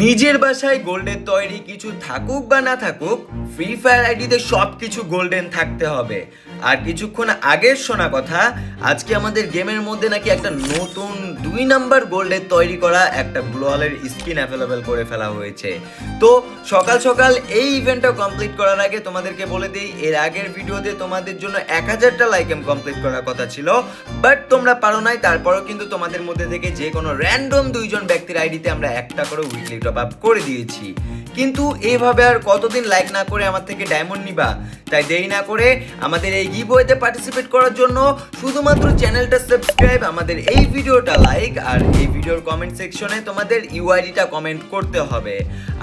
নিজের বাসায় গোল্ডেন তৈরি কিছু থাকুক বা না থাকুক ফ্রি ফায়ার আইডিতে সব কিছু গোল্ডেন থাকতে হবে। আর কিছুক্ষণ আগের শোনা কথা, আজকে আমাদের গেমের মধ্যে নাকি একটা নতুন দুই নাম্বার গোল্ডের তৈরি করা একটা গ্লোয়ালের স্কিন অ্যাভেলেবেল করে ফেলা হয়েছে। তো সকাল সকাল এই ইভেন্টটা কমপ্লিট করার আগে তোমাদেরকে বলে দিই, এর আগের ভিডিওতে তোমাদের জন্য এক হাজারটা লাইকেম কমপ্লিট করার কথা ছিল বাট তোমরা পারো নাই, তারপরও কিন্তু তোমাদের মধ্যে থেকে যে কোনো র্যান্ডম দুইজন ব্যক্তির আইডিতে আমরা একটা করে উইকলি টপ আপ করে দিয়েছি। কিন্তু এইভাবে আর কতদিন লাইক না করে আমার থেকে ডায়মন্ড নিবা? তাই দেরি না করে আমাদের এই গিভওয়েতে পার্টিসিপেট করার জন্য শুধুমাত্র চ্যানেলটা সাবস্ক্রাইব আমাদের এই ভিডিওটা লাইক আর এই ভিডিওর কমেন্ট সেকশনে তোমাদের ইউআইডিটা কমেন্ট করতে হবে।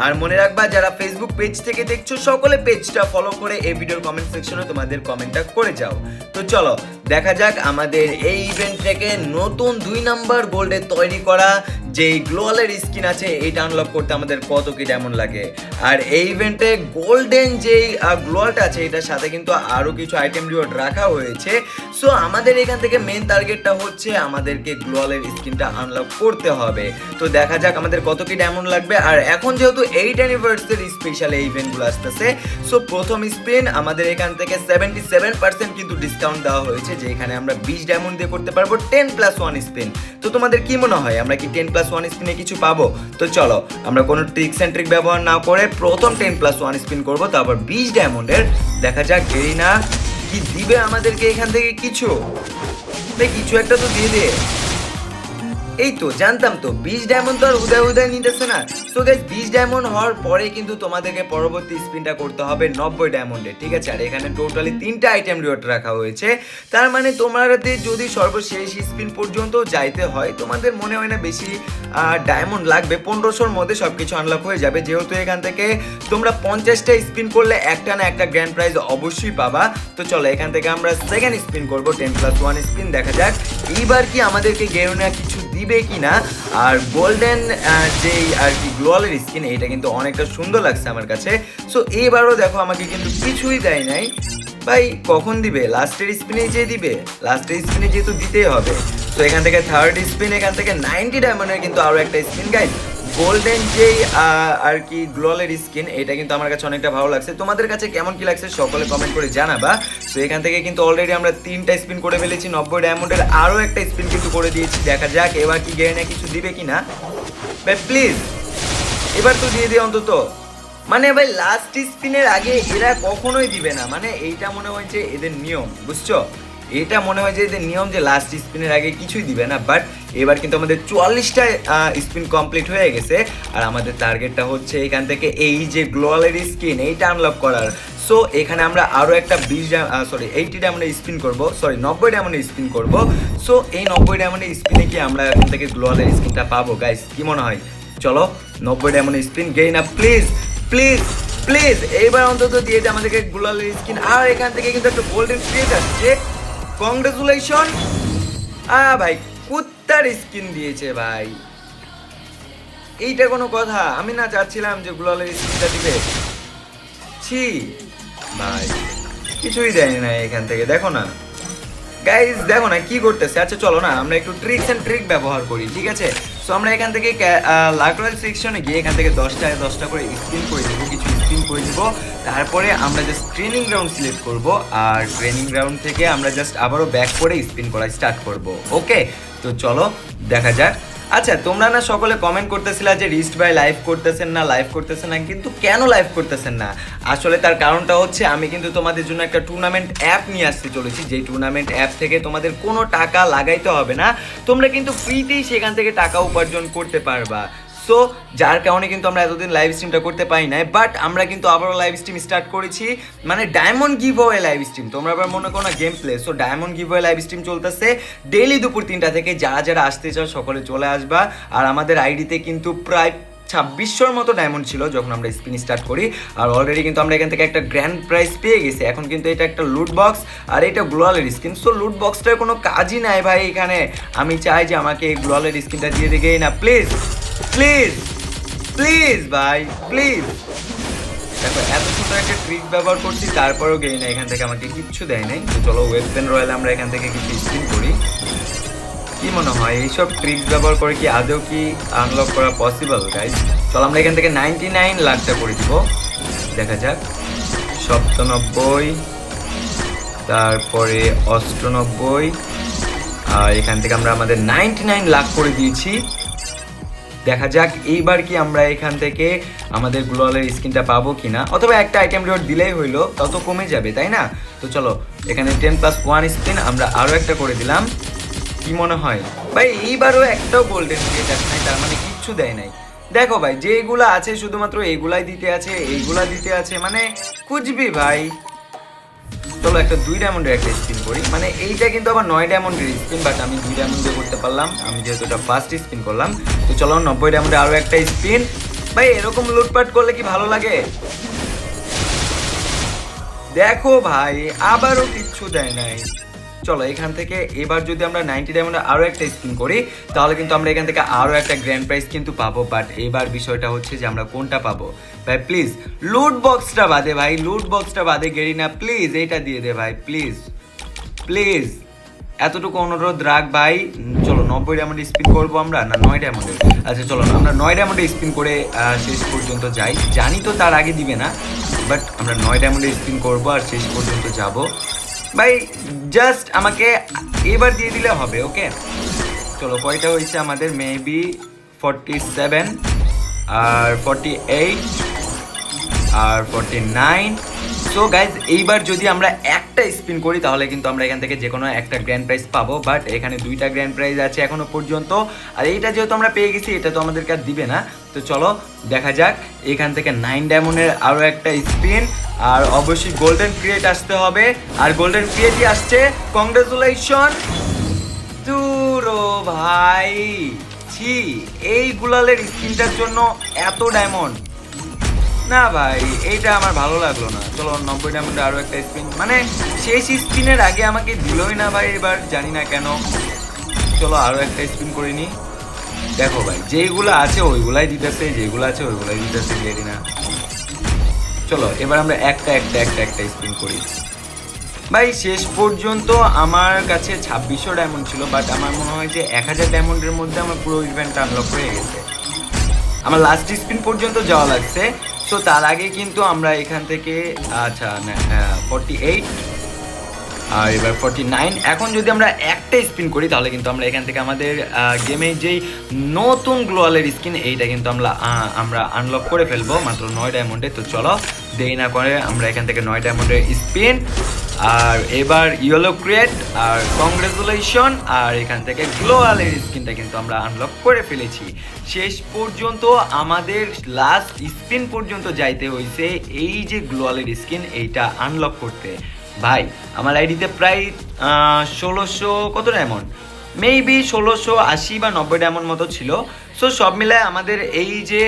আর মনে রাখবা, যারা ফেসবুক পেজ থেকে দেখছ, সকলে পেজটা ফলো করে এই ভিডিওর কমেন্ট সেকশনে তোমাদের কমেন্টটা করে যাও। তো চলো দেখা যাক আমাদের এই ইভেন্ট থেকে নতুন দুই নাম্বার গোল্ডে তৈরি করা যে গ্লোয়ালের স্কিন আছে এইটা আনলক করতে আমাদের কত কি ডায়মন্ড লাগে। আর এই ইভেন্টে গোল্ডেন যেই গ্লোয়ালটা আছে, এটার সাথে কিন্তু আরও কিছু আইটেম রিওয়ার্ড রাখা হয়েছে। সো আমাদের এখান থেকে মেন টার্গেটটা হচ্ছে আমাদেরকে গ্লোয়ালের স্কিনটা আনলক করতে হবে। তো দেখা যাক আমাদের কত কি ডায়মন্ড লাগবে। আর এখন যেহেতু এইট অ্যানিভার্সারি স্পেশাল এই ইভেন্টগুলো আসতেছে সো প্রথম স্পিন আমাদের এখান থেকে সেভেন্টি সেভেন পার্সেন্ট কিন্তু ডিসকাউন্ট দেওয়া হয়েছে যে এখানে আমরা বিশ ডায়মন্ড দিয়ে করতে পারব টেন প্লাস ওয়ান স্পিন তো তোমাদের কি মনে হয়, আমরা কি টেন প্লাস ওয়ান স্পিনে কিছু পাবো? তো চলো, আমরা কোনো ট্রিক্স অ্যান্ড ট্রিক ব্যবহার না করে প্রথম টেন প্লাস ওয়ান স্পিন করব, তারপর বিশ ডায়মন্ডের দেখা যাক দেরি না, কি দিবে আমাদেরকে এখান থেকে কিছু? কিছু একটা তো দিয়ে দে। এই তো জানতাম তো, বিশ ডায়মন্ড তো আর উদয় উদয় নিতেছে না। সো গাইস বিশ ডায়মন্ড হওয়ার পরে কিন্তু তোমাদেরকে পরবর্তী স্পিনটা করতে হবে নব্বই ডায়মন্ডে ঠিক আছে? আর এখানে টোটালি তিনটা আইটেম রিওয়ার্ড রাখা হয়েছে। তার মানে তোমাদের যদি সর্বশেষ স্পিন পর্যন্ত যাইতে হয়, তোমাদের মনে হয় না বেশি ডায়মন্ড লাগবে, পনেরোশোর মধ্যে সব কিছু আনলক হয়ে যাবে। যেহেতু এখান থেকে তোমরা পঞ্চাশটা স্পিন করলে একটা না একটা গ্র্যান্ড প্রাইজ অবশ্যই পাবা। তো চলো, এখান থেকে আমরা সেকেন্ড স্পিন করব টেন প্লাস ওয়ান স্পিন দেখা যাক। এইবার কি আমাদেরকে গেরুনা কিছু দিবে কি না আর গোল্ডেন যেই আর কি গ্লোয়ালের স্কিন এটা কিন্তু অনেকটা সুন্দর লাগছে আমার কাছে। সো এবারও দেখো আমাকে কিন্তু কিছুই দেয় নাই। ভাই, কখন দিবে? লাস্টের স্পিনে যে দিবে? লাস্টের স্পিনে যেহেতু দিতেই হবে। তো এখান থেকে থার্ড স্পিন এখান থেকে নাইনটি ডায়মন্ডের কিন্তু আরও একটা স্পিন গাইজ গোল্ডেন যেই আর কি গ্লোয়ালের স্কিন এটা কিন্তু আমার কাছে অনেকটা ভালো লাগছে। তোমাদের কাছে কেমন কি লাগছে সকলে কমেন্ট করে জানাবা। তো এখান থেকে কিন্তু অলরেডি আমরা তিনটা স্পিন করে ফেলেছি, নব্বই ডায়মন্ডের আরও একটা স্পিন কিন্তু করে দিয়েছি। দেখা যাক, এবার কি গেড়ে কিছু দিবে কি না ভাই প্লিজ এবার তো দিয়ে দিই অন্তত। মানে ভাই লাস্ট স্পিনের আগে এরা কখনোই দিবে না। মানে এইটা মনে হয় যে এদের নিয়ম, বুঝছ? এটা মনে হয় যে এদের নিয়ম যে লাস্ট স্পিনের আগে কিছুই দিবে না বাট এবার কিন্তু আমাদের চুয়াল্লিশটা স্পিন কমপ্লিট হয়ে গেছে, আর আমাদের টার্গেটটা হচ্ছে এখান থেকে এই যে গ্লোয়ালের স্কিন এইটা আনলক করার। সো এখানে আমরা আরও একটা বিশ সরি এইটি ডায়মন্ডে স্পিন করব সরি নব্বই ডায়মন্ডে স্পিন করব। সো এই নব্বই ডায়মন্ডে স্পিনে কি আমরা এখান থেকে গ্লোয়ালের স্কিনটা পাবো? গাইস কি মনে হয়? চলো, নব্বই ডায়মন্ডে স্পিন গেই না প্লিজ প্লিজ প্লিজ এইবার অন্তত দিয়ে আমাদেরকে গ্লোয়ালের স্কিন আর এখান থেকে কিন্তু একটা গোল্ডেন ক্রিয়েট আসছে। কংগ্রেচুলেশন আ ভাই, কুত্তার স্কিন দিয়েছে ভাই। এইটা কোনো কথা, আমি না চাচ্ছিলাম যে গুলালের স্কিনটা দিবে। ছি, ভাই, কিছুই দেয়নি না এখান থেকে, দেখো না। গাইজ দেখো না কি করতেছে। আচ্ছা চলো না, আমরা একটু ট্রিক্স অ্যান্ড ট্রিক ব্যবহার করি, ঠিক আছে? সো আমরা এখান থেকে লাকরয়েল সেকশনে গিয়ে এখান থেকে দশটা দশটা করে স্ক্রিন করে দেবো কিছু স্ক্রিন করে দেবো তারপরে আমরা জাস্ট ট্রেনিং গ্রাউন্ড সিলেক্ট করব, আর ট্রেনিং গ্রাউন্ড থেকে আমরা জাস্ট আবারও ব্যাক করে স্পিন করা স্টার্ট করব। ওকে তো চলো, দেখা যাক। আচ্ছা তোমরা না সকলে কমেন্ট করতেছিলা যে রিস্ট ভাই লাইভ করতেছেন না লাইভ করতেছেন না, কিন্তু কেন লাইভ করতেছেন না? আসলে তার কারণটা হচ্ছে, আমি কিন্তু তোমাদের জন্য একটা টুর্নামেন্ট অ্যাপ নিয়ে আসতে চলেছি, যেই টুর্নামেন্ট অ্যাপ থেকে তোমাদের কোনো টাকা লাগাইতে হবে না। তোমরা কিন্তু ফ্রিতেই সেখান থেকে টাকা উপার্জন করতে পারবা। সো যার কারণে কিন্তু আমরা এতদিন লাইভ স্ট্রিমটা করতে পারি নাই বাট আমরা কিন্তু আবারও লাইভ স্ট্রিম স্টার্ট করেছি। মানে diamond giveaway live stream তোমরা আবার মনে করো না game play so diamond giveaway live stream চলতেছে ডেইলি দুপুর তিনটা থেকে, যারা যারা আসতে চাও সকলে চলে আসবা। আর আমাদের আইডিতে কিন্তু প্রায় ছাব্বিশশোর মতো ডায়মন্ড ছিল যখন আমরা স্পিন স্টার্ট করি, আর অলরেডি কিন্তু আমরা এখান থেকে একটা গ্র্যান্ড প্রাইজ পেয়ে গেছি। এখন কিন্তু এটা একটা লুট বক্স আর এটা গ্লোয়ালের স্কিন সো লুট বক্সটার কোনো কাজই নাই ভাই এখানে। আমি চাই যে আমাকে এই গ্লোয়ালের স্কিনটা দিয়ে দিকে না প্লিজ প্লিজ প্লিজ ভাই প্লিজ দেখো, এত সুন্দর একটা ট্রিক ব্যবহার করছি, তারপরেও গেই না এখান থেকে, আমাকে কিচ্ছু দেয় নাই। চলো ওয়েব পেন রয়্যাল আমরা এখান থেকে কিছু স্পিন করি। কি মনে হয়, এইসব ট্রিক্স ব্যবহার করে কি আদৌ কি আনলক করা পসিবল গাইজ চল, আমরা এখান থেকে নাইনটি নাইন লাখটা করে দিব। দেখা যাক। সপ্তানব্বই, তারপরে অষ্টানব্বই, আর এখান থেকে আমরা আমাদের নাইনটি নাইন লাখ করে দিয়েছি। দেখা যাক এইবার কি আমরা এখান থেকে আমাদের গ্লোয়ালের স্কিনটা পাবো কিনা। অথবা একটা আইটেম রিওয়ার্ড দিলেই হইল, তত কমে যাবে, তাই না? তো চলো, এখানে টেন প্লাস ওয়ান স্পিন আমরা আরও একটা করে দিলাম। কি মনে হয়? ভাই, এইবারও একটাও গোল্ডেন নাই, তার মানে কিচ্ছু দেয় নাই। দেখো ভাই, যেগুলো আছে, শুধুমাত্র এইগুলাই দিতে আছে, এইগুলা দিতে আছে মানে খুঁজবি ভাই। চলো একটা দুই ডায়মন্ডের একটা স্পিন করি। মানে এইটা কিন্তু আবার নয় ডায়মন্ডের স্পিন বাট আমি দুই ডায়মন্ডে করতে পারলাম। আমি যেহেতু এটা ফার্স্ট স্পিন করলাম, তো চলো নব্বই ডায়মন্ডে আরও একটা স্পিন ভাই, এরকম লুটপাট করলে কি ভালো লাগে? দেখো ভাই, আবারও কিচ্ছু দেয় নাই। চলো, এখান থেকে এবার যদি আমরা নাইনটি ডায়মন্ডে আরও একটা স্পিন করি, তাহলে কিন্তু আমরা এখান থেকে আরও একটা গ্র্যান্ড প্রাইজ কিন্তু পাবো। বাট এবার বিষয়টা হচ্ছে যে আমরা কোনটা পাবো? ভাই প্লিজ লুট বক্সটা বাদে ভাই লুট বক্সটা বাদে গেরি না প্লিজ এইটা দিয়ে দে ভাই প্লিজ প্লিজ এতটুকু অনুরোধ রাখ ভাই। চলো, নব্বই ডায়মন্ডে স্পিন করব আমরা না নয় ডায়মন্ডে আচ্ছা চলো, আমরা নয় ডায়মন্ডে স্পিন করে শেষ পর্যন্ত যাই। জানি তো তার আগে দিবে না বাট আমরা নয় ডায়মন্ডে স্পিন করব আর শেষ পর্যন্ত যাব। ভাই জাস্ট আমাকে এবার দিয়ে দিলে হবে ওকে চলো, কয়টা হয়েছে আমাদের? মেবি ফর্টি সেভেন আর ফর্টি এইট আর ফর্টি নাইন সো গাইজ এইবার যদি আমরা একটা স্পিন করি, তাহলে কিন্তু আমরা এখান থেকে যে কোনো একটা গ্র্যান্ড প্রাইজ পাবো। বাট এখানে দুইটা গ্র্যান্ড প্রাইজ আছে এখনও পর্যন্ত। আর এইটা যেহেতু আমরা পেয়ে গেছি, এটা তো আমাদেরকে আর দিবে না। তো চলো, দেখা যাক। এখান থেকে নাইন ডায়মন্ডের আরও একটা স্পিন আর অবশ্যই গোল্ডেন ক্রিয়েট আসতে হবে। আর গোল্ডেন ক্রিয়েটই আসছে। কংগ্রেচুলেশন দুরো ভাই ছি, এই গুলালের স্কিনটার জন্য এত ডায়মন্ড না ভাই, এইটা আমার ভালো লাগল না। চলো, নব্বই ডায়মন্ডে আরও একটা স্পিন মানে শেষ স্পিনের আগে আমাকে দিলই না ভাই এবার, জানি না কেন। চলো আরও একটা স্পিন করে নিই দেখো ভাই, যেইগুলো আছে ওইগুলাই দিতেছে যেগুলো আছে ওইগুলাই দিতেছে জানি না। চলো, এবার আমরা একটা একটা একটা একটা স্পিন করি। ভাই, শেষ পর্যন্ত আমার কাছে ছাব্বিশশো ডায়মন্ড ছিল বাট আমার মনে হয় যে এক হাজার ডায়মন্ডের মধ্যে আমার পুরো ইভেন্টটা আনলক হয়ে গেছে। আমার লাস্ট স্পিন পর্যন্ত যাওয়া লাগছে। সো তার আগে কিন্তু আমরা এখান থেকে আচ্ছা ফর্টি এইট আর এবার ফর্টি নাইন এখন যদি আমরা একটা স্পিন করি, তাহলে কিন্তু আমরা এখান থেকে আমাদের গেমে যেই নতুন গ্লোয়ালের স্কিন এইটা কিন্তু আমরা আমরা আনলক করে ফেলব। মাত্র নয় ডায়মন্ডে তো চলো, দেরি না করে আমরা এখান থেকে নয় ডায়মন্ডের স্পিন আর এবার ইয়েলো ক্রিয়েট আর কংগ্রেচুলেশন আর এখান থেকে গ্লোয়ালের স্কিনটা কিন্তু আমরা আনলক করে ফেলেছি। শেষ পর্যন্ত আমাদের লাস্ট স্পিন পর্যন্ত যাইতে হয়েছে এই যে গ্লোয়ালের স্কিন এইটা আনলক করতে। ভাই, আমার আইডিতে প্রায় ষোলোশো কত ডায়মন্ড মেবি ষোলোশো আশি বা নব্বই ডায়মন্ড মতো ছিল। সো সব মিলায় আমাদের এই যে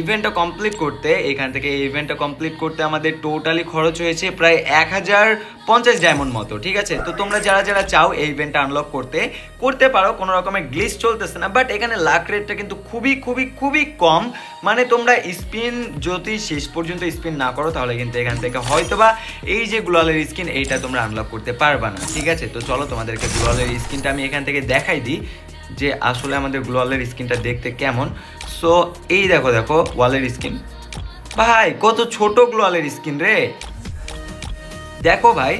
ইভেন্টটা কমপ্লিট করতে, এখান থেকে এই ইভেন্টটা কমপ্লিট করতে আমাদের টোটালি খরচ হয়েছে প্রায় এক হাজার পঞ্চাশ ডায়মন্ড মতো, ঠিক আছে? তো তোমরা যারা যারা চাও এই ইভেন্টটা আনলক করতে করতে পারো, কোনো রকমের গ্লিচ চলতেছে না বাট এখানে লাখ রেটটা কিন্তু খুবই খুবই খুবই কম। মানে তোমরা স্পিন যদি শেষ পর্যন্ত স্পিন না করো, তাহলে কিন্তু এখান থেকে হয়তোবা এই যে গ্লোয়ালের স্কিন এইটা তোমরা আনলক করতে পারবা না, ঠিক আছে? তো চলো তোমাদেরকে গ্লোয়ালের স্কিনটা আমি এখান থেকে দেখাই দিই। যে আসলে আমাদের গ্লোয়ালের স্কিনটা দেখতে কেমন। সো এই দেখো দেখো, ওয়ালের স্কিন। ভাই, কত ছোট গ্লোয়ালের স্কিন রে। দেখো ভাই,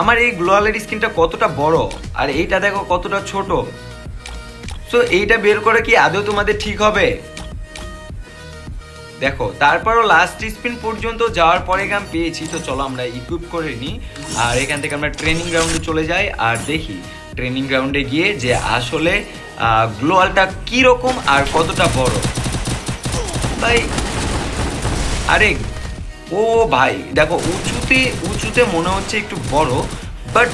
আমার এই গ্লোয়ালের স্কিনটা কতটা বড়, আর এইটা দেখো কতটা ছোট। সো এইটা বের করে কি আদৌ তোমাদের ঠিক হবে? দেখো, তারপরও লাস্ট স্পিন পর্যন্ত যাওয়ার পরে গাম পেয়েছি, তো চলো আমরা ইকুইপ করে নিই। আর এখান থেকে আমরা ট্রেনিং গ্রাউন্ডে চলে যাই, আর দেখি ট্রেনিং গ্রাউন্ডে গিয়ে যে আসলে গ্লোয়ালটা কীরকম আর কতটা বড়? ভাই, আরে, ও ভাই, দেখো, উঁচুতে উঁচুতে মনে হচ্ছে একটু বড় বাট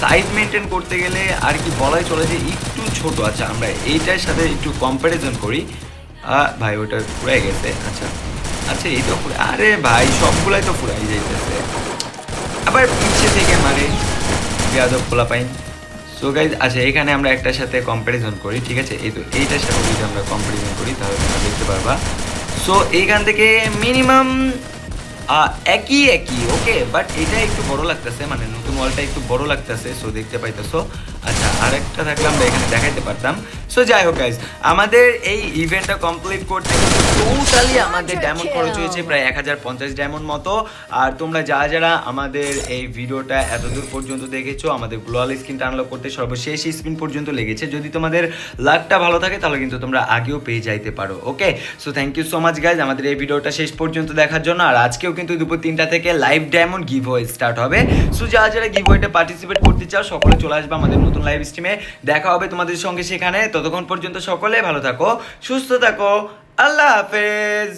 সাইজ মেনটেন করতে গেলে আর কি বলাই চলে যে একটু ছোট। আচ্ছা আমরা এইটার সাথে একটু কম্প্যারিজন করি। ভাই, ওটা ফুরাই গেছে। আচ্ছা আচ্ছা এই তো আরে ভাই, সবগুলাই তো ফুরাই যাইতেছে। আবার পিছে থেকে মারে। যাদব খোলা পাইন সো গাইজ আচ্ছা এখানে আমরা একটার সাথে কম্প্যারিজন করি, ঠিক আছে? এই তো, এইটার সাথে যদি আমরা কম্প্যারিজন করি, তাহলে তোমরা দেখতে পারবা। সো এইখান থেকে মিনিমাম একই একই ওকে বাট এটা একটু বড় লাগতেছে মানে নতুন ওয়ালটা একটু বড় লাগতেছে সো দেখতে পাইতেছো। আচ্ছা আরেকটা থাকলে আমরা এখানে দেখাইতে পারতাম। সো যাই হোক গাইজ আমাদের এই ইভেন্টটা কমপ্লিট করতে টোটালি আমাদের ডায়মন্ড খরচ হয়েছে প্রায় এক হাজার পঞ্চাশ ডায়মন্ড মতো। আর তোমরা যারা যারা আমাদের এই ভিডিওটা এতদূর পর্যন্ত দেখেছ আমাদের গ্লোয়াল স্ক্রিনটা আনলক করতে সর্বশেষ স্ক্রিন পর্যন্ত লেগেছে। যদি তোমাদের লাকটা ভালো থাকে তাহলে কিন্তু তোমরা আগেও পেয়ে যাইতে পারো okay so thank you so much guys আমাদের এই ভিডিওটা শেষ পর্যন্ত দেখার জন্য। আর আজকেও কিন্তু দুপুর তিনটা থেকে লাইভ ডায়মন্ড গিভ স্টার্ট হবে। সো যারা যারা গিভ পার্টিসিপেট করতে চাও সকলে চলে আসবে আমাদের নতুন লাইভ স্ট্রিমে দেখা হবে তোমাদের সঙ্গে সেখানে। ততক্ষণ পর্যন্ত সকলে ভালো থাকো সুস্থ থাকো আল্লাহ হাফেজ।